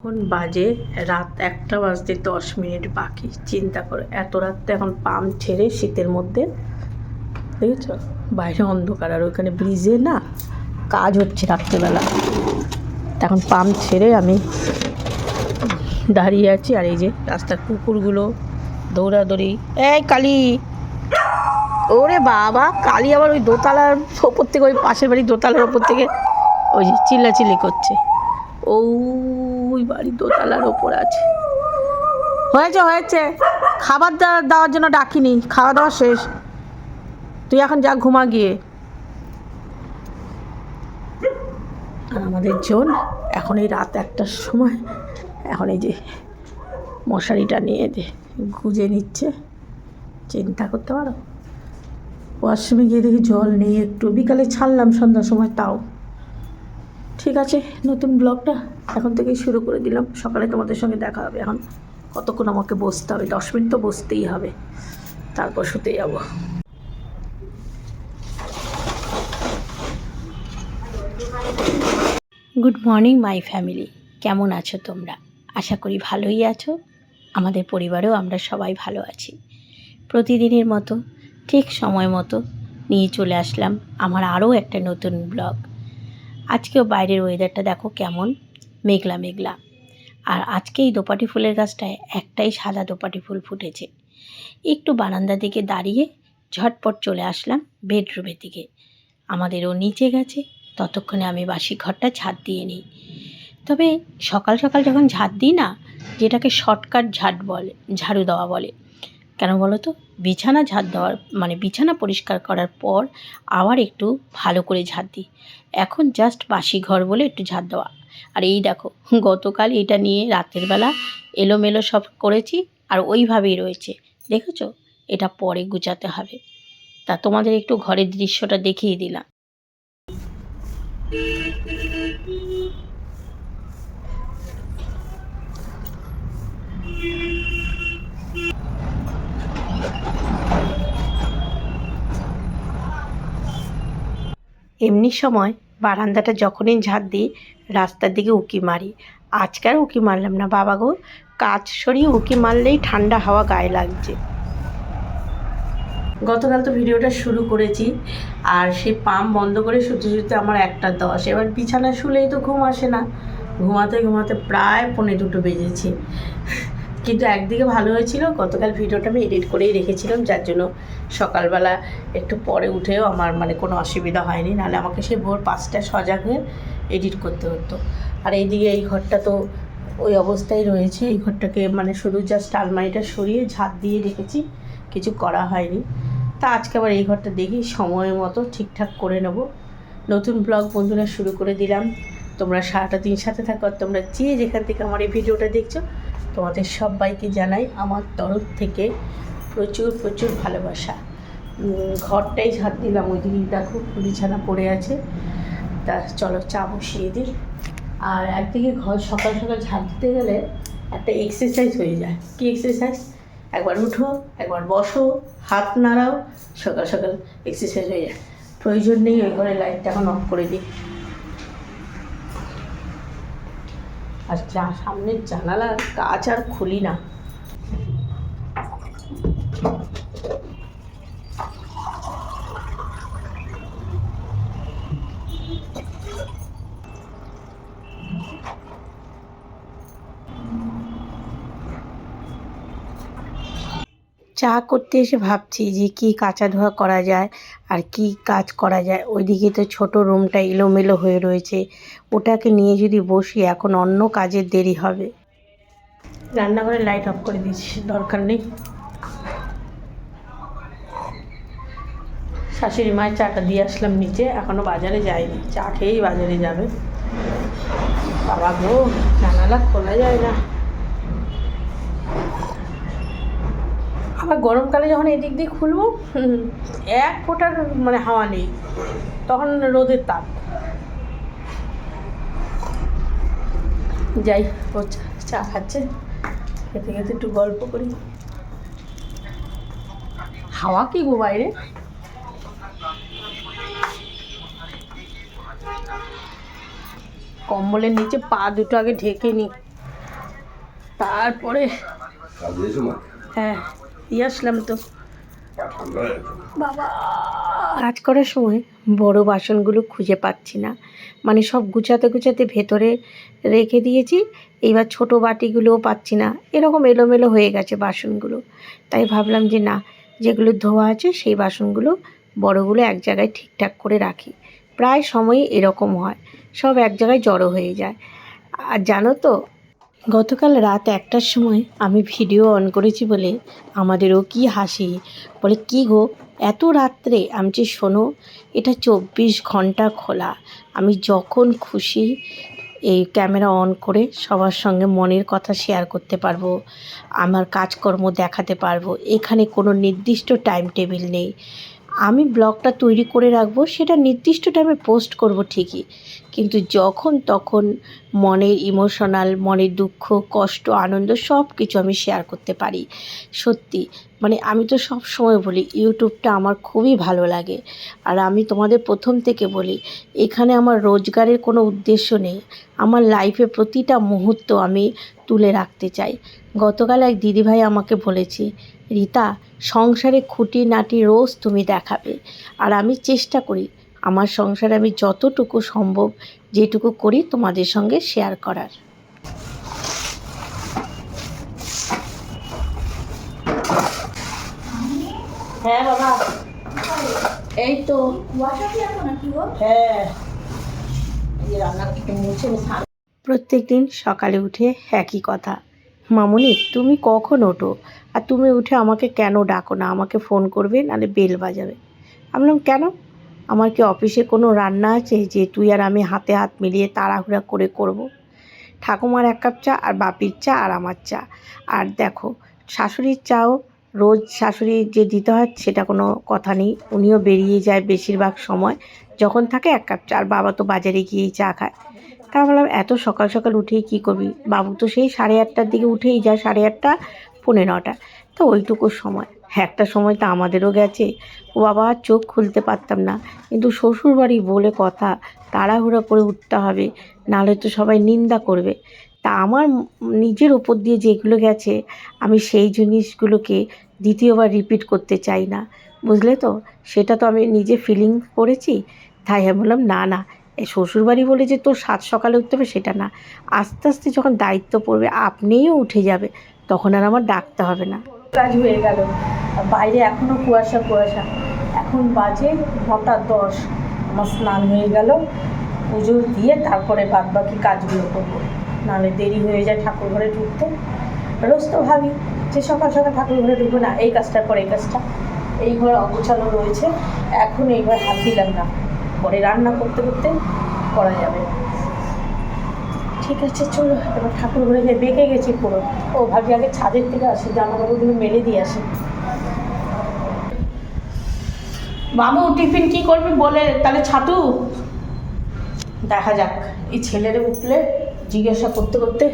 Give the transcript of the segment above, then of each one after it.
এখন বাজে রাত একটা বাজতে দশ মিনিট বাকি। চিন্তা করো, এত রাত্রে এখন পাম্প ছেড়ে শীতের মধ্যে, দেখেছ? বাইরে অন্ধকার, আর ওইখানে ব্রিজে না কাজ হচ্ছে রাত্রেবেলা। এখন পাম্প ছেড়ে আমি দাঁড়িয়ে আছি, আর এই যে রাস্তার কুকুরগুলো দৌড়াদৌড়ি। এই কালি! ওরে বাবা, কালি আবার ওই দোতলার ওপর থেকে, ওই পাশের বাড়ির দোতলার ওপর থেকে, ওই যে চিল্লাচিল্লি করছে। ওই বাড়ি দোতলার ওপর আছে। হয়েছে হয়েছে। খাবার দেওয়া- দেওয়ার জন্য ডাকিনি। খাওয়া দাওয়া শেষ। তুই এখন যা, ঘুমা গিয়ে। আর আমাদের জন এখন এই রাত একটার সময় এখন এই যে মশারিটা নিয়ে দে, গুজে নিচ্ছে। চিন্তা করতে পারো? ওয়াশরুমে গিয়ে দেখি জল নেই, একটু। বিকালে ছাড়লাম সন্ধ্যার সময়, তাও। ঠিক আছে, নতুন ব্লগটা এখন থেকেই শুরু করে দিলাম। সকালে তোমাদের সঙ্গে দেখা হবে এখন। কতক্ষণ আমাকে বসতে হবে? দশ মিনিট তো বসতেই হবে। তারপর শুতে যাব। গুড মর্নিং মাই ফ্যামিলি কেমন আছো তোমরা? আশা করি ভালোই আছো। আমাদের পরিবারেও আমরা সবাই ভালো আছি। প্রতিদিনের মতো, ঠিক সময় মতো নিয়ে চলে আসলাম আমার আরও একটা নতুন ব্লগ। আজকেও বাইরের ওয়েদারটা দেখো কেমন? মেঘলা মেঘলা। আর আজকে এই দোপাটি ফুলের গাছটায় একটাই সাদা দোপাটি ফুল ফুটেছে। একটু বারান্দার দিকে দাঁড়িয়ে ঝটপট চলে আসলাম বেডরুমের দিকে। আমাদেরও নিচে গেছে, ততক্ষণে আমি বাসি ঘরটা ঝাঁট দিয়ে নিই। তবে সকাল সকাল যখন ঝাঁট দিই না, যেটাকে শর্টকাট ঝাঁট বলে, ঝাড়ু দেওয়া বলে কেন বলো তো? বিছানা ঝাঁট দেওয়ার মানে বিছানা পরিষ্কার করার পর আবার একটু ভালো করে ঝাঁট দিই। এখন জাস্ট বাসি ঘর বলে একটু ঝাঁট দেওয়া। আর এই দেখো, গতকাল এটা নিয়ে রাতের বেলা এলোমেলো সব করেছি আর ওইভাবেই রয়েছে। দেখেছ? এটা পরে গুছাতে হবে। তা তোমাদের একটু ঘরের দৃশ্যটা দেখিয়ে দিলাম। এমনি সময় বারান্দাটা যখনই ঝাঁট দিই, রাস্তার দিকে উকি মারি। আজকার উকি মারলাম না বাবা গো। কাজ সরিয়ে উকি মারলেই ঠান্ডা হাওয়া গায়ে লাগছে। গতকাল তো ভিডিওটা শুরু করেছি, আর সেই পাম্প বন্ধ করে শুতে শুতে আমার একটা দশ। এবার বিছানা শুলেই তো ঘুম আসে না। ঘুমাতে ঘুমাতে প্রায় পৌনে দুটো বেজেছে। কিন্তু একদিকে ভালো হয়েছিল, গতকাল ভিডিওটা আমি এডিট করেই রেখেছিলাম, যার জন্য সকালবেলা একটু পরে উঠেও আমার মানে কোনো অসুবিধা হয়নি, নাহলে আমাকে সেই ভোর পাঁচটা সজাগ হয়ে এডিট করতে হতো। আর এইদিকে এই ঘরটা তো ওই অবস্থায় রয়েছে, এই ঘরটাকে মানে শুধু জাস্ট আলমারিটা সরিয়ে ঝাঁট দিয়ে রেখেছি, কিছু করা হয়নি। তা আজকে আবার এই ঘরটা দেখি, সময় মতো ঠিকঠাক করে নেব। নতুন ব্লগ বন্ধুরা শুরু করে দিলাম। তোমরা সারাটা দিন সাথে থাকো আর তোমরা যে যেখান থেকে আমার এই ভিডিওটা দেখছ, তোমাদের সবাইকে জানাই আমার তরফ থেকে প্রচুর প্রচুর ভালোবাসা। ঘরটাই ঝাঁট দিলাম, ওই দিকে দেখো বিছানা পড়ে আছে। তা চলো চা বসিয়ে দিই। আর একদিকে ঘর সকাল সকাল ঝাঁট দিতে গেলে একটা এক্সারসাইজ হয়ে যায়। কী এক্সারসাইজ একবার উঠো, একবার বসো, হাত নাড়াও, সকাল সকাল এক্সারসাইজ হয়ে যায়। প্রয়োজন নেই, ওই ঘরে লাইটটা এখন অফ করে দিই। আর যা সামনের জানালার কাজ আর খুলি না। চা করতে এসে ভাবছি যে কি কাঁচা ধোয়া করা যায় আর কি কাজ করা যায়। ওইদিকে তো ছোট রুমটা এলোমেলো হয়ে রয়েছে। ওটাকে নিয়ে যদি বসি, এখন অন্য কাজের দেরি হবে। রান্নাঘরে লাইট অফ করে দিচ্ছি, দরকার নেই। শাশুড়ি মায়ের চাটা দিয়ে আসলাম নিচে এখনও বাজারে যায়নি। চা খেয়েই বাজারে যাবে। বাবা গো, জানালা খোলা যায় না। আবার গরমকালে যখন এদিক দিয়ে খুলবো এক ফোঁটার মানে হাওয়া নেই। তখন রোদের তাপ। যাই ও চা- চা খাচ্ছে। খেতে খেতে একটু গল্প করি। হাওয়া কি গো বাইরে? কম্বলের নিচে পা দুটো আগে ঢেকে নি। তারপরে হ্যাঁ। দিয়ে আসলাম তো। বাবা। কাজ করার সময় বড় বাসনগুলো খুঁজে পাচ্ছি না। মানে সব গুছাতে গুছাতে ভেতরে রেখে দিয়েছি এইবার ছোট বাটিগুলোও পাচ্ছি না। এরকম এলোমেলো হয়ে গেছে বাসনগুলো। তাই ভাবলাম যে না যেগুলো ধোয়া আছে সেই বাসনগুলো বড়গুলো এক জায়গায় ঠিকঠাক করে রাখি। প্রায় সময়ই এরকম হয়। সব এক জায়গায় জড়ো হয়ে যায়। আর জানো তো গতকাল রাত একটার সময় আমি ভিডিও অন করেছি বলে আমাদেরও কি হাসি। বলে, কি গো, এত রাত্রে আমি যে শোনো, এটা চব্বিশ ঘণ্টা খোলা। আমি যখন খুশি এই ক্যামেরা অন করে সবার সঙ্গে মনের কথা শেয়ার করতে পারব, আমার কাজকর্ম দেখাতে পারব। এখানে কোনো নির্দিষ্ট টাইম টেবিল নেই। আমি ব্লগটা তৈরি করে রাখব, সেটা নির্দিষ্ট টাইমে পোস্ট করব ঠিকই। কিন্তু যখন তখন মনের ইমোশনাল মনের দুঃখ, কষ্ট, আনন্দ সব কিছু আমি শেয়ার করতে পারি। সত্যি মানে আমি তো সব সময় বলি, ইউটিউবটা আমার খুবই ভালো লাগে। আর আমি তোমাদের প্রথম থেকে বলি, এখানে আমার রোজগারের কোনো উদ্দেশ্য নেই। আমার লাইফে প্রতিটা মুহূর্ত আমি তুলে রাখতে চাই। গতকাল এক দিদিভাই আমাকে বলেছে রীতা সংসারে খুঁটি নাটি রোজ তুমি দেখাবে আর আমি চেষ্টা করি। আমার সংসারে আমি যতটুকু সম্ভব যেটুকু করি তোমাদের সঙ্গে শেয়ার করার। হ্যাঁ বাবা। এই তো। হ্যাঁ। প্রত্যেক দিন সকালে উঠে একই কথা। মামনি, তুমি কখন ওঠো? আর তুমি উঠে আমাকে কেন ডাকো না? আমাকে ফোন করবে, নাহলে বেল বাজাবে। আমি বললাম, কেন? আমার কি অফিসে কোনো রান্না আছে যে তুই আর আমি হাতে হাত মিলিয়ে তাড়াহুড়া করে করব। ঠাকুমার এক কাপ চা আর বাপির চা আর আমার চা। আর দেখো, শাশুড়ির চাও রোজ শাশুড়ি যে দিতে হয় সেটা কোনো কথা নেই। উনিও বেরিয়ে যায় বেশিরভাগ সময়, যখন থাকে এক কাপ চা। আর বাবা তো বাজারে গিয়েই চা খায়। তা বললাম এত সকাল সকাল উঠেই কী করবি? বাবু তো সেই সাড়ে আটটার দিকে উঠেই যায় সাড়ে আটটা, পৌনে নটা। তো ওইটুকু সময়। একটা সময় তো আমাদেরও গেছে। ও বাবা, চোখ খুলতে পারতাম না। কিন্তু শ্বশুরবাড়ি বলে কথা, তাড়াহুড়া করে উঠতে হবে। নাহলে তো সবাই নিন্দা করবে। তা আমার নিজের ওপর দিয়ে যেগুলো গেছে, আমি সেই জিনিসগুলোকে দ্বিতীয়বার রিপিট করতে চাই না। বুঝলে তো? সেটা তো আমি নিজে ফিলিং করেছি। তাই আমি বললাম, না না শ্বশুরবাড়ি বলে যে তোর সাত সকালে উঠতে হবে সেটা না। আস্তে আস্তে যখন দায়িত্ব পড়বে, আপনিও উঠে যাবে, তখন আর আমার ডাকতে হবে না। কাজ হয়ে গেল। বাইরে এখনও কুয়াশা কুয়াশা। এখন বাজে নটা দশ। আমার স্নান হয়ে গেল। পুজো দিয়ে তারপরে বাদ বাকি কাজগুলো করব। নাহলে দেরি হয়ে যায় ঠাকুর ঘরে ঢুকতে। রোজ তো ভাবি যে সকাল সকাল ঠাকুর ঘরে ঢুকবো না, এই কাজটার পর এই কাজটা। এই ঘর অগোছালো রয়েছে। এখন এই ঘরে হাত দিলাম না। পরে রান্না করতে করতে করা যাবে। ঠিক আছে, চলো, এবার ঠাকুর ঘরে গিয়ে বেঁকে গেছি পুরো। ও ভাবি আগে ছাদের থেকে আসি জামা কাপড়গুলো মেলে দিয়ে আসি বাবু টিফিন কি করবি বলে, তাহলে ছাতু? দেখা যাক, এই ছেলের উঠলে জিজ্ঞাসা করতে করতে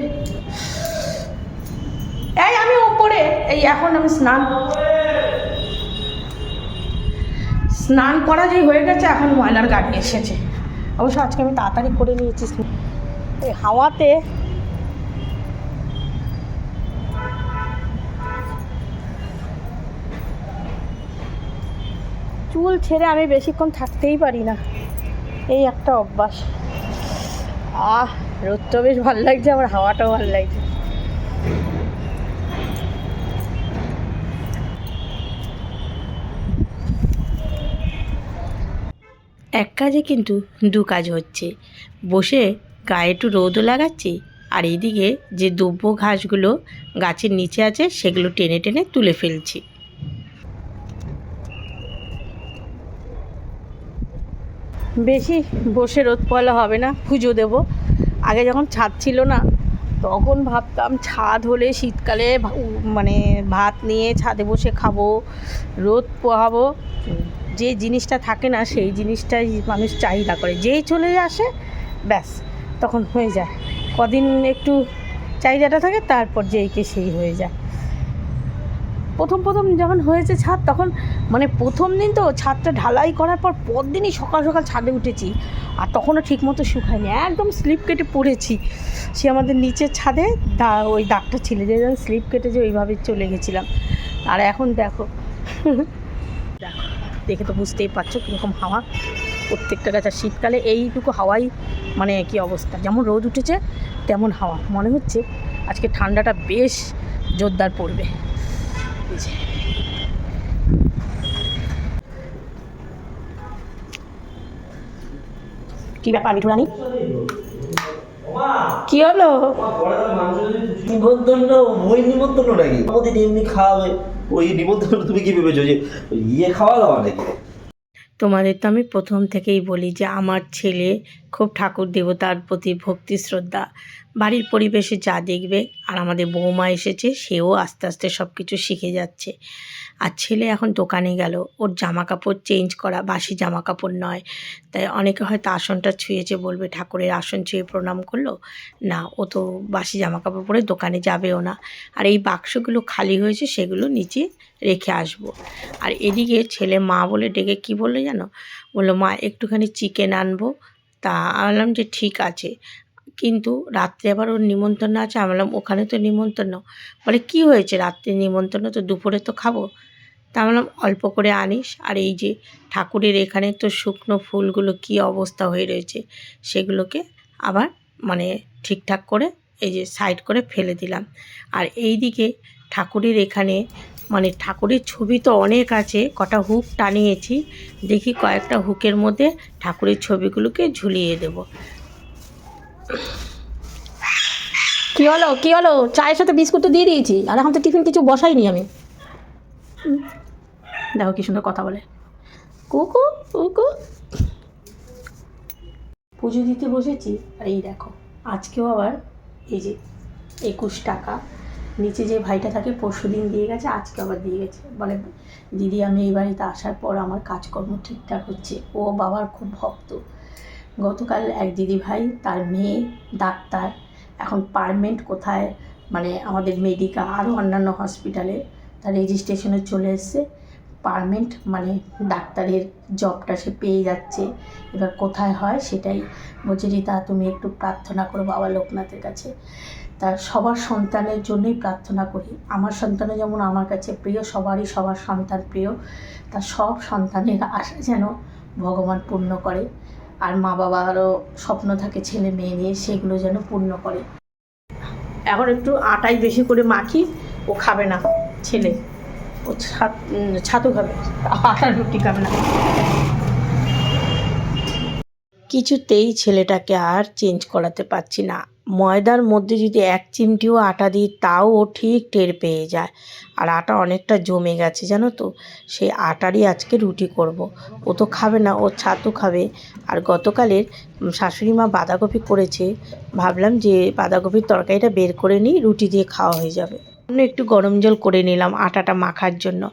এই আমি ওপরে এই এখন আমি স্নান স্নান করা যেই হয়ে গেছে, এখন ময়লার গাড়ি এসেছে। অবশ্য আজকে আমি তাড়াতাড়ি করে নিয়েছি। হাওয়াতে চুল ছেড়ে আমি বেশিক্ষণ থাকতেই পারি না। এই একটা অভ্যাস। আহ রোদটা বেশ ভালো লাগছে, আমার হাওয়াটাও ভালো লাগছে। এক কাজে কিন্তু দু কাজ হচ্ছে। বসে গায়ে একটু রোদও লাগাচ্ছি আর এইদিকে যে দুব্য ঘাসগুলো গাছের নিচে আছে সেগুলো টেনে টেনে তুলে ফেলছি। বেশি বসে রোদ পোয়ালে হবে না, পুজো দেব। আগে যখন ছাদ ছিল না, তখন ভাবতাম ছাদ হলে শীতকালে মানে ভাত নিয়ে ছাদে বসে খাব, রোদ পোহাবো। যে জিনিসটা থাকে না, সেই জিনিসটাই মানুষ চাহিদা করে। যেই চলে আসে, ব্যাস, তখন হয়ে যায়। কদিন একটু চাহিদাটা থাকে, তারপর যেইকে সেই হয়ে যায়। প্রথম প্রথম যখন হয়েছে ছাদ, তখন মানে প্রথম দিন তো ছাদটা ঢালাই করার পর পরদিনই সকাল সকাল ছাদে উঠেছি। আর তখনও ঠিকমতো শুকায়নি। একদম স্লিপ কেটে পড়েছি। সে আমাদের নিচের ছাদে দা, ওই দাগটা ছিল যে স্লিপ কেটে যে ওইভাবে চলে গেছিলাম। আর এখন দেখো দেখো তো বুঝতেই পারছ কীরকম হাওয়া প্রত্যেকটা গাছ। আর শীতকালে এইটুকু হাওয়াই মানে কি অবস্থা? যেমন রোদ উঠেছে, তেমন হাওয়া। মনে হচ্ছে আজকে ঠান্ডাটা বেশ জোরদার পড়বে। কি ব্যাপার মিঠু রানী কি হলো? নিমন্ত্রণ ওই নিমন্ত্রণ নাকি? আমাদের এমনি খাওয়াবে ওই নিমন্ত্রণ তুমি কি ভেবেছো যে ইয়ে খাওয়া দাওয়া নাকি? তোমাদের তো আমি প্রথম থেকেই বলি যে আমার ছেলে খুব ঠাকুর দেবতার প্রতি ভক্তি, শ্রদ্ধা। বাড়ির পরিবেশে যা দেখবে আর আমাদের বৌমা এসেছে, সেও আস্তে আস্তে সব কিছু শিখে যাচ্ছে। আর ছেলে এখন দোকানে গেল, ওর জামা কাপড় চেঞ্জ করা, বাসি জামা কাপড় নয়। তাই অনেকে হয়তো আসনটা ছুঁয়েছে, বলবে ঠাকুরের আসন ছুঁয়ে প্রণাম করল। না, ও তো বাসি জামা কাপড় পরে দোকানে যাবেও না। আর এই বাক্সগুলো খালি হয়েছে, সেগুলো নিচে রেখে আসব। আর এদিকে ছেলে মা বলে, ডেকে কি বলল জানো? বলল, মা, একটুখানি চিকেন আনব। তা আমি বললাম যে, ঠিক আছে। কিন্তু রাত্রে আবার ওর নিমন্ত্রণ আছে। আমি বললাম, ওখানে তো নিমন্ত্রণ। বলে, কি হয়েছে? রাত্রে নিমন্ত্রণ, তো দুপুরে তো খাব? তা বললাম, অল্প করে আনিস। আর এই যে ঠাকুরের এখানে তো শুকনো ফুলগুলো কি অবস্থা হয়ে রয়েছে, সেগুলোকে আবার মানে ঠিকঠাক করে এই যে সাইড করে ফেলে দিলাম। আর এই দিকে ঠাকুরের এখানে মানে ঠাকুরের ছবি তো অনেক আছে, কটা হুক টানিয়েছি, দেখি কয়েকটা হুকের মধ্যে ঠাকুরের ছবিগুলোকে ঝুলিয়ে দেব। কি হলো কি হলো? চায়ের সাথে বিস্কুট তো দিয়ে দিয়েছি, আর এখন তো টিফিন কিছু বসাইনি আমি। দেখো কি সুন্দর কথা বলে। কুকু কুকু। পুজো দিতে বসেছি, আর এই দেখো, আজকেও আবার এই যে একুশ টাকা নিচে যে ভাইটা থাকে পরশু দিন দিয়ে গেছে, আজকে আবার দিয়ে গেছে। বলে, দিদি, আমি এই বাড়িতে আসার পর আমার কাজকর্ম ঠিকঠাক হচ্ছে। ও বাবার খুব ভক্ত। গতকাল এক দিদি ভাই তার মেয়ে, ডাক্তার, এখন পারমেন্ট কোথায় মানে আমাদের মেডিকা আরও অন্যান্য হসপিটালে তার রেজিস্ট্রেশনে চলে এসছে। পারমেন্ট মানে ডাক্তারের জবটা সে পেয়ে যাচ্ছে। এবার কোথায় হয় সেটাই বলছে, রিতা, তুমি একটু প্রার্থনা করো বাবা লোকনাথের কাছে। তা সবার সন্তানের জন্যই প্রার্থনা করি। আমার সন্তানও যেমন আমার কাছে প্রিয়, সবারই সবার সন্তান প্রিয় তার সব সন্তানের আশা যেন ভগবান পূর্ণ করে। আর মা বাবারও স্বপ্ন থাকে ছেলে মেয়ে নিয়ে, সেগুলো যেন পূর্ণ করে। এখন একটু আটাই বেশি করে মাখি, ও খাবে না, ছেলে। ও ছাতু খাবে আটার রুটি খাবে না। কিছুতেই ছেলেটাকে আর চেঞ্জ করাতে পারছি না। ময়দার মধ্যে যদি এক চিমটিও আটা দিই, তাও ও ঠিক টের পেয়ে যায়। আর আটা অনেকটা জমে গেছে, জানো তো? সেই আটারই আজকে রুটি করব। ও তো খাবে না, ও ছাতু খাবে। আর গতকালের শাশুড়ি মা বাঁধাকপি করেছে, ভাবলাম যে বাঁধাকপির তরকারিটা বের করে নিই, রুটি দিয়ে খাওয়া হয়ে যাবে। একটু গরম জল করে নিলাম আটাটা মাখার জন্য।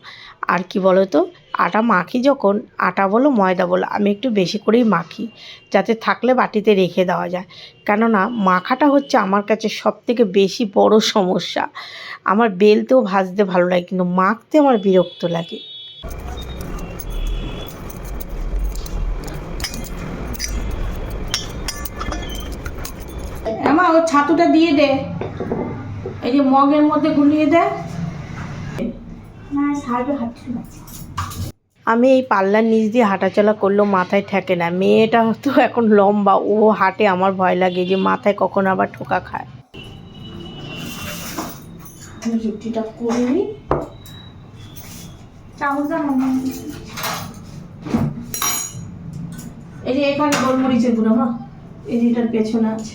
আর কি বলো তো আটা মাখি যখন আটা বলো ময়দা বলো আমি একটু বেশি করেই মাখি যাতে থাকলে বাটিতে রেখে দেওয়া যায়। কেননা মাখাটা হচ্ছে আমার কাছে সব থেকে বেশি বড় সমস্যা। আমার বেলতেও ভাজতে ভালো লাগে কিন্তু মাখতে আমার বিরক্ত লাগে। আমা ও ছাতুটা দিয়ে দে। এই যে মগের মধ্যে গুলিয়ে দে। আমি এই পাল্লার নিচ দিয়ে হাঁটাচলা করলেও মাথায় ঠেকে না। মেয়েটা তো এখন লম্বা, ও হাঁটে, আমার ভয় লাগে যে মাথায় কখন আবার ঠোকা খায়। রুটিটা করে এই যে এখানে গোলমরিচের গুঁড়ো মা এই যে এটার পেছনে আছে।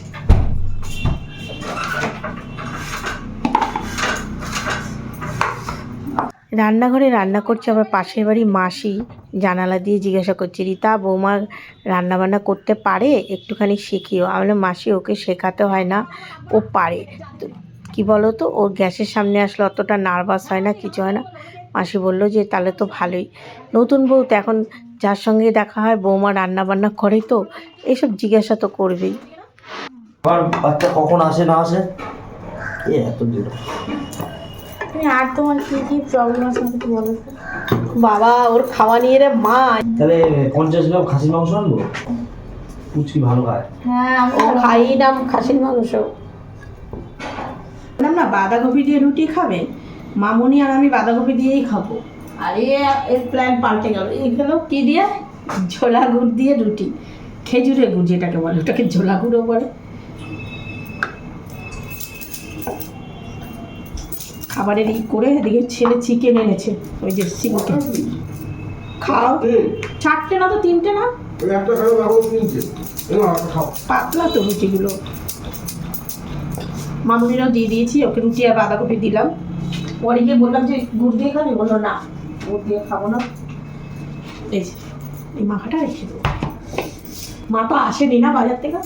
রান্নাঘরে রান্না করছে আবার পাশের বাড়ি মাসি। জানালা দিয়ে জিজ্ঞাসা করছে, রীতা, বৌমা রান্নাবান্না করতে পারে? একটুখানি শিখিও। আমি মাসি, ওকে শেখাতে হয় না, ও পারে। কী বলো তো ও গ্যাসের সামনে আসলে অতটা নার্ভাস হয় না, কিছু হয় না। মাসি বলল যে, তাহলে তো ভালোই। নতুন বউ তো এখন যার সঙ্গে দেখা হয়, বৌমা রান্নাবান্না করে তো, এসব জিজ্ঞাসা তো করবেই। আমার বাচ্চা কখন আসে, না আসে? এত দূর। আর তোমার কি কি প্রবলেম আছে আমাকে বলো বাবা ওর খাওয়া নিয়ে রে মা। তাহলে পঞ্চাশ গ্রাম খাসির মাংস আনব? পুচকি ভালো খায়। হ্যাঁ ও খাই নাম খাসির মাংস। বললাম না বাঁধাকপি দিয়ে রুটি খাবে? মামুনি আর আমি বাঁধাকপি দিয়েই খাব। আর এর প্ল্যান পাল্টে গেল। এগুলো কি দিয়ে? ঝোলা গুড় দিয়ে রুটি। খেজুরের গুড় যেটাকে বলে ওটাকে ঝোলা গুঁড়ো বলে। খাবারের ই করে এদিকে ছেলে চিকেন এনেছে ওই যে চিকেন খাও। চারটে না তো তিনটে না? পাতলা তো রুটিগুলো। মামুনিরাও দিয়ে দিয়েছি ওকে রুটি আর বাঁধাকপি দিলাম। পরে গিয়ে বললাম যে গুড় দিয়ে খাবি? বলল না। গুড় দিয়ে খাব না। এই এই মাখাটা রেখে দেবো। মা তো আসেনি না বাজার থেকে?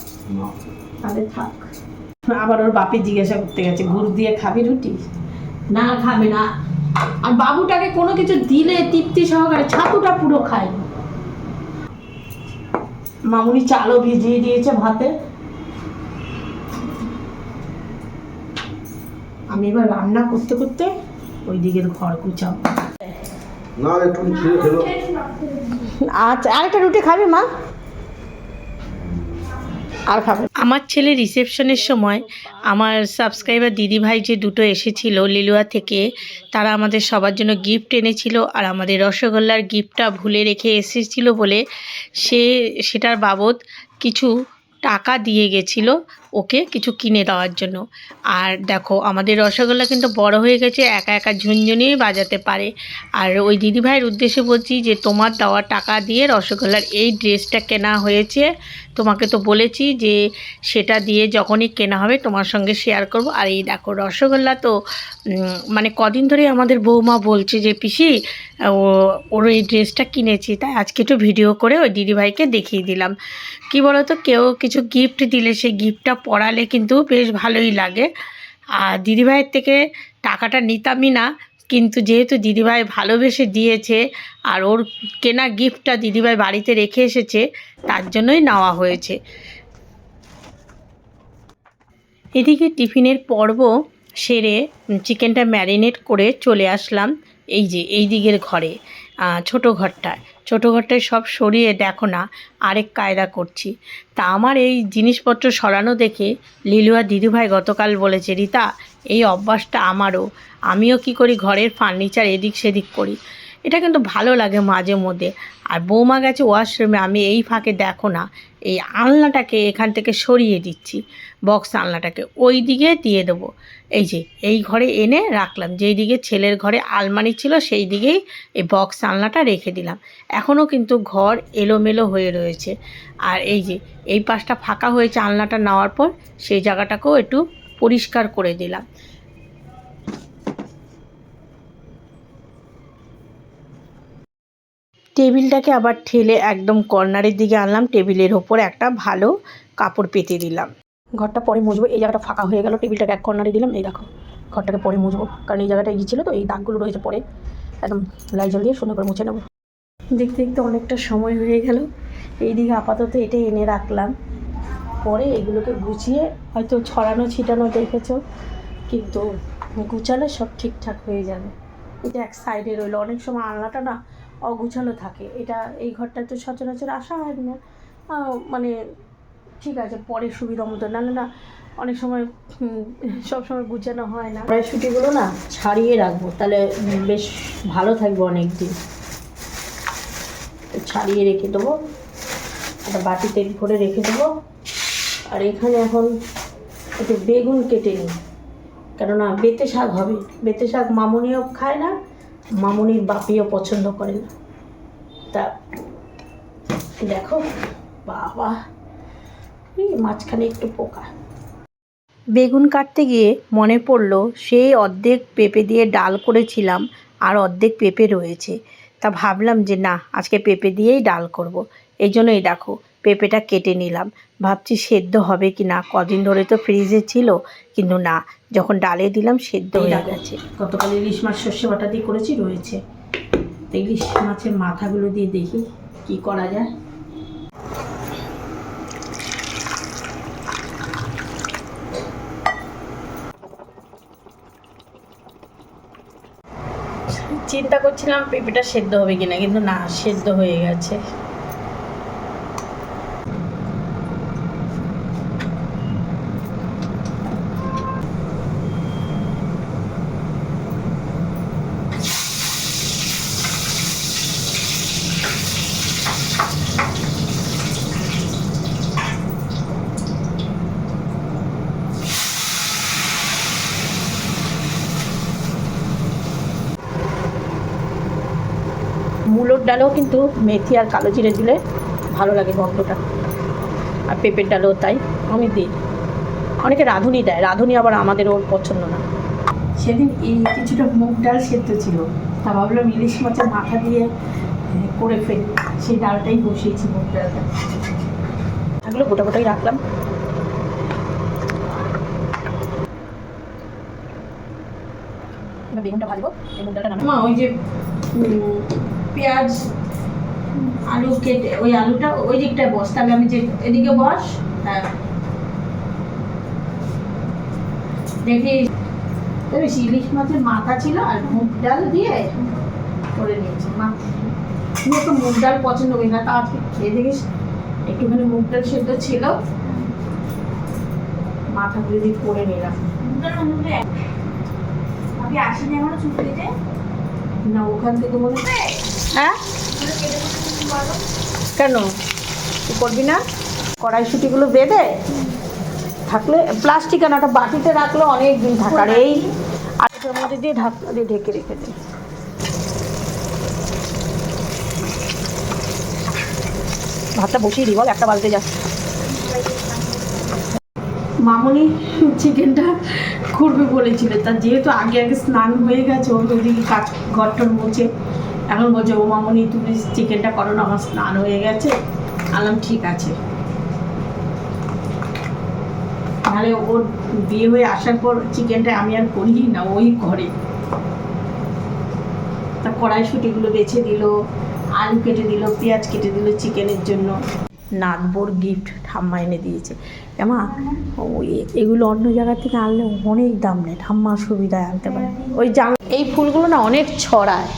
তাহলে থাক। আবার ওর বাপি জিজ্ঞাসা করতে গেছে গুড় দিয়ে খাবি রুটি? না খাবে না। আর বাবুটাকে কোনো কিছু দিলে তৃপ্তি সহকারে ছাতুটা পুরো খায়। মামুনি চালও ভিজিয়ে দিয়েছে ভাতে। আমি এবার রান্না করতে করতে ওই দিকের ঘর গুছাবো। খেলো। আচ্ছা আরেকটা রুটি খাবে মা? আর খাবে আমার ছেলে রিসেপশনের সময় আমার সাবস্ক্রাইবার দিদিভাই যে দুটো এসেছিল লিলুয়া থেকে, তারা আমাদের সবার জন্য গিফট এনেছিল আর আমাদের রসগোল্লার গিফটটা ভুলে রেখে এসেছিল বলে সে, সেটার বাবদ কিছু টাকা দিয়ে গেছিল। ওকে কিছু কিনে দেওয়ার জন্য। আর দেখো, আমাদের রসগোল্লা কিন্তু বড় হয়ে গেছে, একা একা ঝুনঝুনিয়ে বাজাতে পারে। আর ওই দিদিভাইয়ের উদ্দেশ্যে বলছি যে, তোমার দেওয়া টাকা দিয়ে রসগোল্লার এই ড্রেসটা কেনা হয়েছে। তোমাকে তো বলেছি যে, সেটা দিয়ে যখনই কেনা হবে তোমার সঙ্গে শেয়ার করব। আর এই দেখো, রসগোল্লা তো মানে কদিন ধরে আমাদের বৌমা বলছে যে, পিসি, ও, ওর এই ড্রেসটা কিনেছি, তাই আজকে একটু ভিডিও করে ওই দিদিভাইকে দেখিয়ে দিলাম। কি বলতো, কেউ কিছু গিফট দিলে সেই গিফটটা পড়ালে কিন্তু বেশ ভালোই লাগে। আর দিদিভাইয়ের থেকে টাকাটা নিতামই না, কিন্তু যেহেতু দিদিভাই ভালোবেসে দিয়েছে আর ওর কেনা গিফটটা দিদিভাই বাড়িতে রেখে এসেছে, তার জন্যই নেওয়া হয়েছে। এদিকে টিফিনের পর্ব সেরে চিকেনটা ম্যারিনেট করে চলে আসলাম, এই যে, এই দিকের ঘরে ছোট ঘরটায়। ছোট ঘরটায় সব সরিয়ে দেখো না, আরেক কায়দা করছি। তা আমার এই জিনিসপত্র সরানো দেখে লিলুয়া দিদিভাই গতকাল বলেছে, রীতা, এই অভ্যাসটা আমারও। আমিও কি করি ঘরের ফার্নিচার এদিক সেদিক করি? এটা কিন্তু ভালো লাগে মাঝে মধ্যে। আর বৌমা গেছে ওয়াশরুমে, আমি এই ফাঁকে দেখো না, এই আলনাটাকে এখান থেকে সরিয়ে দিচ্ছি, বক্স আলনাটাকে, ওই দিকে দিয়ে দেবো। এই যে, এই ঘরে এনে রাখলাম। যেই দিকে ছেলের ঘরে আলমারি ছিল, সেই দিকেই এই বক্স আলনাটা রেখে দিলাম। এখনও কিন্তু ঘর এলোমেলো হয়ে রয়েছে। আর এই যে, এই পাশটা ফাঁকা হয়েছে আলনাটা নেওয়ার পর, সেই জায়গাটাকেও একটু পরিষ্কার করে দিলাম। টেবিলটাকে আবার ঠেলে একদম কর্নারের দিকে আনলাম। টেবিলের ওপর একটা ভালো কাপড় পেতে দিলাম। ঘরটা পরে মুছবো। এই জায়গাটা ফাঁকা হয়ে গেল টেবিলটাকে এক কর্নারে দিলাম। এই দেখো, ঘরটাকে পরে মুছবো। কারণ এই জায়গাটা ইয়ে ছিল তো, এই দাগগুলো রয়েছে পরে। একদম লাইজল দিয়ে সুন্দর করে মুছে নেব। দেখতে দেখতে অনেকটা সময় হয়ে গেল। এই দিকে আপাতত এটা এনে রাখলাম। পরে এগুলোকে গুছিয়ে, হয়তো ছড়ানো ছিটানো দেখেছ, কিন্তু গুছালে সব ঠিকঠাক হয়ে যাবে। এটা এক সাইডে রইল। অনেক সময় আলনাটা না অগুছালো থাকে। এটা এই ঘরটা তো সচরাচর আসা হয় না। মানে ঠিক আছে, পরে সুবিধা মতো। নাহলে না অনেক সময় সব সময় গুছানো হয় না। কড়াইশুটিগুলো না ছাড়িয়ে রাখব। তাহলে বেশ ভালো থাকবে অনেক দিন ছাড়িয়ে রেখে দেবো। একটা বাটিতে ভরে রেখে দেবো। আর এখানে এখন একটু বেগুন কেটে নিই। কেননা বেতে শাক হবে। বেতে শাক মামুনিও খায় না, মামুনির বাপিও পছন্দ করে না। তা, দেখো, বাবা। মাঝখানে একটু পোকা। বেগুন কাটতে গিয়ে মনে পড়ল সেই অর্ধেক পেঁপে দিয়ে ডাল করেছিলাম আর অর্ধেক পেঁপে রয়েছে। তা ভাবলাম যে না আজকে পেঁপে দিয়েই ডাল করব। এই জন্যই দেখো পেঁপেটা কেটে নিলাম। ভাবছি সেদ্ধ হবে কি না? কদিন ধরে তো ফ্রিজে ছিল কিন্তু না যখন ডালে দিলাম সেদ্ধ হয়ে গেছে। গতকাল ইলিশ মাছ সর্ষে বাটা দিয়ে করেছি রয়েছে। ইলিশ মাছের মাথাগুলো দিয়ে দেখি কি করা যায়। চিন্তা করছিলাম পেঁপেটা সেদ্ধ হবে কিনা কিন্তু না সেদ্ধ হয়ে গেছে। মূলোর ডালেও কিন্তু মেথি আর কালো জিরে দিলে ভালো লাগে গন্ধটা। আর পেঁপের ডালেও তাই আমি দিই। অনেকে রাঁধুনি দেয় রাঁধুনি আবার আমাদের ওর পছন্দ না। সেদিন এই কিছুটা মুগ ডাল সেদ্ধ ছিল তা ভাবলাম ইলিশ মাছের মাথা দিয়ে করে ফেলি। সেই ডালটাই বসিয়েছি মুগ ডালটা। থাকলে গোটা গোটাই রাখলাম। বেগুনটা ভাজবো বেগুন ডালটা মা ওই যে পেঁয়াজ আলু কেটে ওই আলুটা ওই দিকটায় বস তাহলে আমি যে এদিকে বস হ্যাঁ। দেখি ইলিশ মাছের মাথা ছিল আর মুগ ডাল দিয়ে করে নিয়েছি। মা তুমি একটু মুগ ডাল পছন্দ করি না তা আজকে খেয়ে দেখিস। একটুখানি মুগ ডাল সেদ্ধ ছিল। মাথাগুলো দিয়ে করে নিলাম। আমি আসিনি এখনও চুক্তিতে না ওখান থেকে মনে হ্যাঁ? কেন? করবি না? কড়াইশুটিগুলো বেঁধে থাকলে, প্লাস্টিক আনাটা বাটিতে রাখলে অনেক দিন থাকার এই আলুটার মধ্যে দিয়ে ঢাকনা দিয়ে ঢেকে রেখে দিই ভাতটা বসিয়ে দিই বল, একটা বালতে যা। মামনি চিকেনটা করবে বলেছিল। তা যেহেতু আগে আগে স্নান হয়ে গেছে, ওর ওইদিকে কাজ ঘরটর মুছে। এখন বলছে, ও মামনি, তুমি চিকেনটা করো না, আমার স্নান হয়ে গেছে। আলাম, ঠিক আছে। তাহলে ওর বিয়ে হয়ে আসার পর চিকেনটা আমি আর করি না, ওই করে তা কড়াইশুটিগুলো বেছে দিল, আলু কেটে দিল, পেঁয়াজ কেটে দিল চিকেনের জন্য। নাতবোর গিফট ঠাম্মা এনে দিয়েছে। এমা ওই এগুলো অন্য জায়গা থেকে আনলে অনেক দাম নেয়, ঠাম্মা সুবিধায় আনতে পারে। ওই জান এই ফুলগুলো না অনেক ছড়ায়।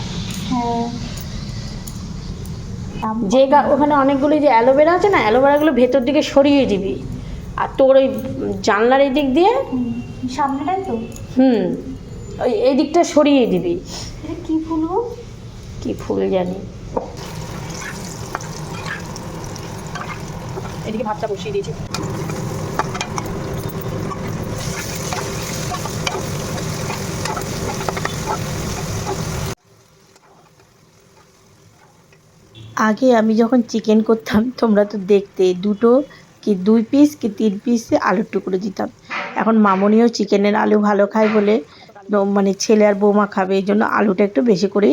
যে গা- ওখানে অনেকগুলো যে অ্যালোভেরা আছে না অ্যালোভেরাগুলো ভেতর দিকে সরিয়ে দিবি। আর তোর ওই জানলার এই দিক দিয়ে সামনেটাই তো? হুম ওই এই দিকটা সরিয়ে দিবি। এটা কি ফুল কি ফুল জানি। এদিকে ভাতটা বসিয়ে দিয়েছি। আগে আমি যখন চিকেন করতাম, তোমরা তো দেখতে দুটো কি দুই পিস কি তিন পিস আলুর টুকরো দিতাম। এখন মামনিও চিকেনের আলু ভালো খায় বলে মানে ছেলে আর বৌমা খাবে, এই জন্য আলুটা একটু বেশি করে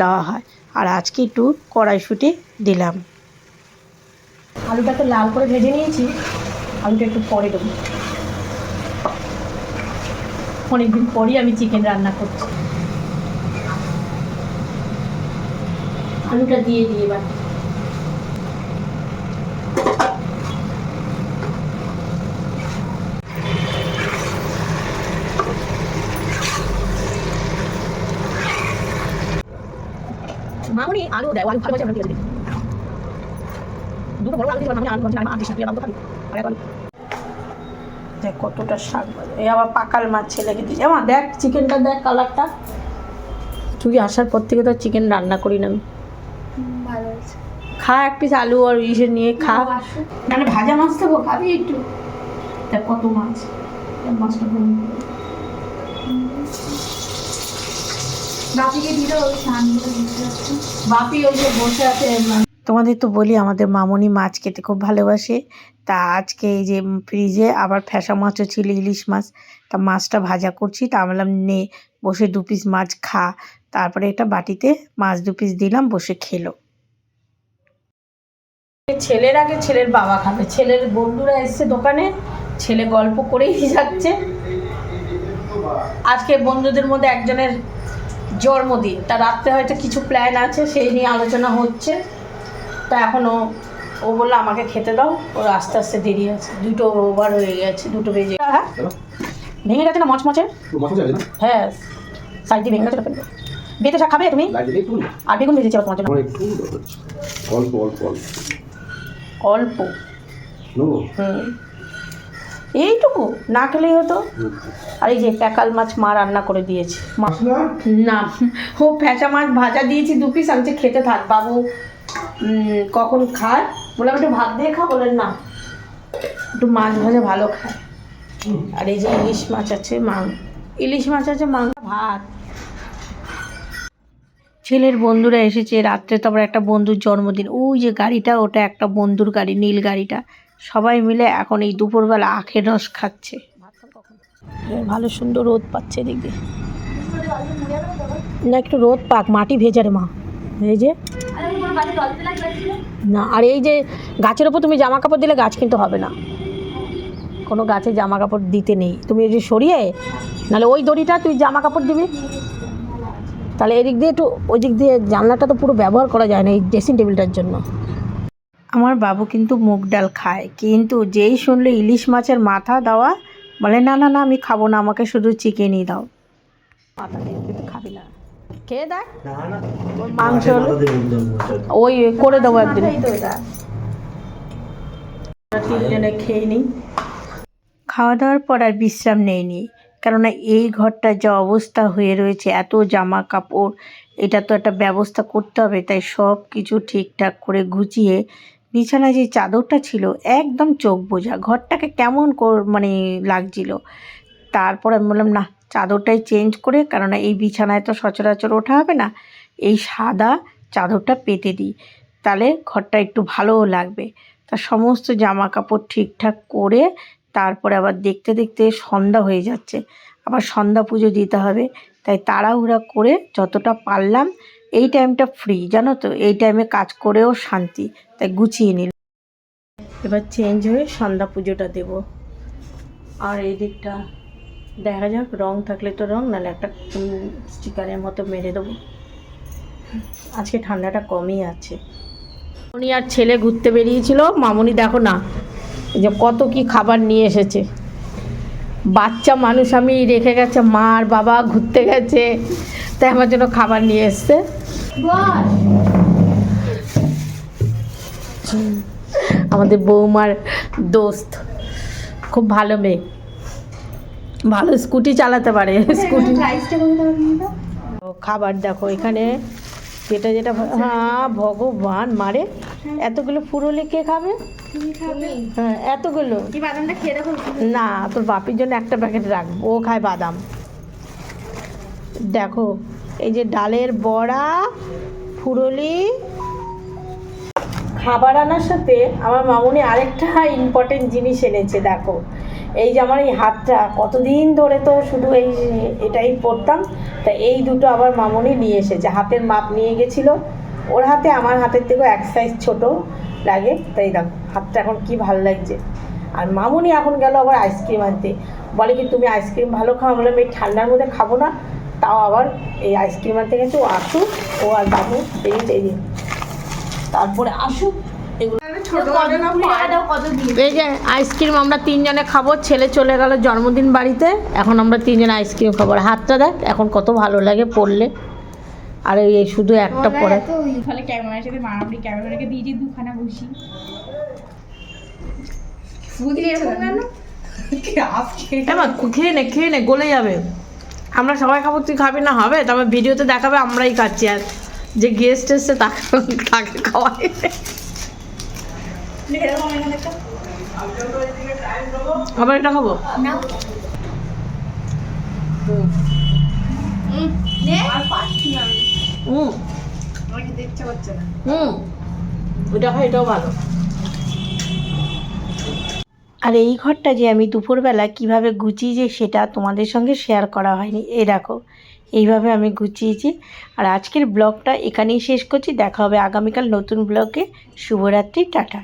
দেওয়া হয়। আর আজকে একটু কড়াইশুঁটি দিলাম। আলুটা তো লাল করে ভেজে নিয়েছি, আলুটা একটু পরে দেবো। অনেকদিন পরই আমি চিকেন রান্না করছি। আলুটা দিয়ে দিই এবার। মামুনি আলু দেয় আলু ভালো আমরা আছে দুটো বড় আলু দিয়ে মামুনি আলু আর দিস না, আলু আর আলু। দেখ কতটা শাক ভাজা এই আবার পাকাল মাছ ছেলেকে দিই আমার দেখ চিকেনটা দেখ কালারটা তুই আসার পর থেকে তো চিকেন রান্না করি না আমি। খা এক পিস আলু আর ইসে নিয়ে খা। মানে ভাজা মাছ দেবো খাবি একটু? দেখ কত মাছ। মাছটা বাপিকে দিল ওই সানগুলো বাপি ওই যে বসে আছে তোমাদের তো বলি আমাদের মামনি মাছ খেতে খুব ভালোবাসে। তা আজকে এই যে ফ্রিজে আবার ফ্যাসা মাছও ছিল ইলিশ মাছ। তা মাছটা ভাজা করছি তা আমি বললাম নে বসে দু পিস মাছ খা। তারপরে এটা বাটিতে মাছ দু পিস দিলাম বসে খেলো। ছেলের আগে ছেলের বাবা খাবে। ছেলের বন্ধুরা এসছে দোকানে ছেলে গল্প করেই যাচ্ছে। আজকে বন্ধুদের মধ্যে একজনের জন্মদিন। তা রাত্রে হয়তো কিছু প্ল্যান আছে সেই নিয়ে আলোচনা হচ্ছে। তা এখনও ও বলল আমাকে খেতে দাও। ওর আস্তে আস্তে দেরি আছে। দুটো ওভার হয়ে গেছে দুটো বেজে হ্যাঁ ভেঙে গেছে না মচমচে? হ্যাঁ সাইডে ভেঙে গেছে ফেলবে বেতে শাক খাবে তুমি? আর বেগুন ভেজেছি তোমার জন্য। অল্প অল্প অল্প অল্প। হুম। এইটুকু না খেলেই হতো। আর এই যে প্যাকাল মাছ মা রান্না করে দিয়েছে। না? ও ফ্যাঁচা মাছ ভাজা দিয়েছি দু পিস আমি খেতে থাক বাবু কখন খায়? বললাম একটু ভাত দিয়ে খা বলেন না। একটু মাছ ভাজা ভালো খায়। আর এই যে ইলিশ মাছ আছে মাং ইলিশ মাছ আছে মাংস ভাত। ছেলের বন্ধুরা এসেছে, রাত্রে তো একটা বন্ধুর জন্মদিন। ওই যে গাড়িটা, ওটা একটা বন্ধুর গাড়ি, নীল গাড়িটা। সবাই মিলে এখন এই দুপুরবেলা আখের রস খাচ্ছে। ভালো সুন্দর রোদ পাচ্ছে দিয়ে না, একটু রোদ পাক, মাটি ভেজা রে মা। এই যে। না, আর এই যে গাছের ওপর তুমি জামা কাপড় দিলে গাছ কিন্তু হবে না। কোনো গাছে জামা কাপড় দিতে নেই। তুমি যে সরিয়ে, নাহলে ওই দড়িটা তুই জামা কাপড় দিবি। তাহলে এদিক দিয়ে একটু ওই দিক দিয়ে জানলাটা তো পুরো ব্যবহার করা যায় না এই ড্রেসিং টেবিলটার জন্য। আমার বাবু কিন্তু মুগ ডাল খায় কিন্তু যেই শুনলে ইলিশ মাছের মাথা দেওয়া বলে না না না আমি খাব না আমাকে শুধু চিকেনই দাও। মাথা দিয়ে কিন্তু খাবি না। খেয়ে দেখ। না না। ওই মাংস। ওই করে দেবো একদিন। তিনজনে খেয়ে নিই। খাওয়া দাওয়ার পর আর বিশ্রাম নেয়নি কেননা এই ঘরটা যা অবস্থা হয়ে রয়েছে, এত জামা কাপড় এটা তো একটা ব্যবস্থা করতে হবে। তাই সব কিছু ঠিকঠাক করে গুছিয়ে বিছানায় যে চাদরটা ছিল, একদম চোখ বোঝা। ঘরটাকে কেমন মানে লাগছিল। তারপর আমি বললাম, না, চাদরটাই চেঞ্জ করে, কেননা এই বিছানায় তো সচরাচর ওঠা হবে না, এই সাদা চাদরটা পেতে দিই। তাহলে ঘরটা একটু ভালোও লাগবে। তা সমস্ত জামা কাপড় ঠিকঠাক করে তারপরে আবার দেখতে দেখতে সন্ধ্যা হয়ে যাচ্ছে। আবার সন্ধ্যা পুজো দিতে হবে। তাই তাড়াহুড়া করে যতটা পারলাম এই টাইমটা ফ্রি জানো তো? এই টাইমে কাজ করেও শান্তি। তাই গুছিয়ে নিল এবার চেঞ্জ হয়ে সন্ধ্যা পুজোটা দেব। আর এই দিকটা দেখা যাক, রং থাকলে তো রং, নাহলে একটা স্টিকারের মতো মেরে দেবো। আজকে ঠান্ডাটা কমই আছে। উনি আর ছেলে ঘুরতে বেরিয়েছিল। মামুনি দেখো না যে কত কি খাবার নিয়ে এসেছে। বাচ্চা মানুষ আমি রেখে গেছে মা আর বাবা ঘুরতে গেছে তাই আমার জন্য খাবার নিয়ে এসছে। আমাদের বৌমার দোস্ত খুব ভালো মেয়ে। ভালো স্কুটি চালাতে পারে স্কুটি। ও, খাবার দেখো এখানে। যেটা যেটা হ্যাঁ ভগবান মারে। এতগুলো ফুরলি কে খাবে? হ্যাঁ এতগুলো। না তোর বাপির জন্য একটা প্যাকেট রাখব ও খায় বাদাম। দেখো এই যে ডালের বড়া ফুরলি। খাবার আনার সাথে আমার মামুনি আরেকটা ইম্পর্টেন্ট জিনিস এনেছে দেখো। এই যে আমার এই হাতটা, কতদিন ধরে তো শুধু এই এটাই পরতাম, তা এই দুটো আবার মামুনি নিয়ে এসেছে। হাতের মাপ নিয়ে গেছিল। ওর হাতে, আমার হাতের থেকেও এক সাইজ ছোট লাগে। তাই দেখো, হাতটা এখন কি ভালো লাগছে। আর মামুনি এখন গেল আবার আইসক্রিম আনতে। বলে কি, তুমি আইসক্রিম ভালো খাও? বললাম, এই ঠান্ডার মধ্যে খাব না। তাও আবার এই আইসক্রিম আনতে গেছে। ও আসুক, ও আর বাবু এই তারপরে আসুক। এই যে আইসক্রিম আমরা তিনজনে খাব ছেলে চলে গেল জন্মদিন বাড়িতে। এখন আমরা তিনজনে আইসক্রিম খাব। আর হাতটা দেখ এখন কত ভালো লাগে পড়লে আর এই শুধু একটা পরে। ক্যামেরার সাথে মারামারি দুখানা বসি। এবার খেয়ে নে খেয়ে নে গলে যাবে। আমরা সবাই খাব তুই খাবি না হবে? তারপর ভিডিওতে দেখাবে আমরাই খাচ্ছি। আর যে গেস্ট এসছে তাকে তাকে খাওয়াই। আবার এটা খাব? আর ওটা হয় এটাও ভালো। এই ঘরটা যে আমি দুপুরবেলা কীভাবে গুছিয়েছি সেটা তোমাদের সঙ্গে শেয়ার করা হয়নি। এই দেখো এইভাবে আমি গুছিয়েছি। আর আজকের ব্লগটা এখানেই শেষ করছি। দেখা হবে আগামীকাল নতুন ব্লগে শুভরাত্রি টাটা।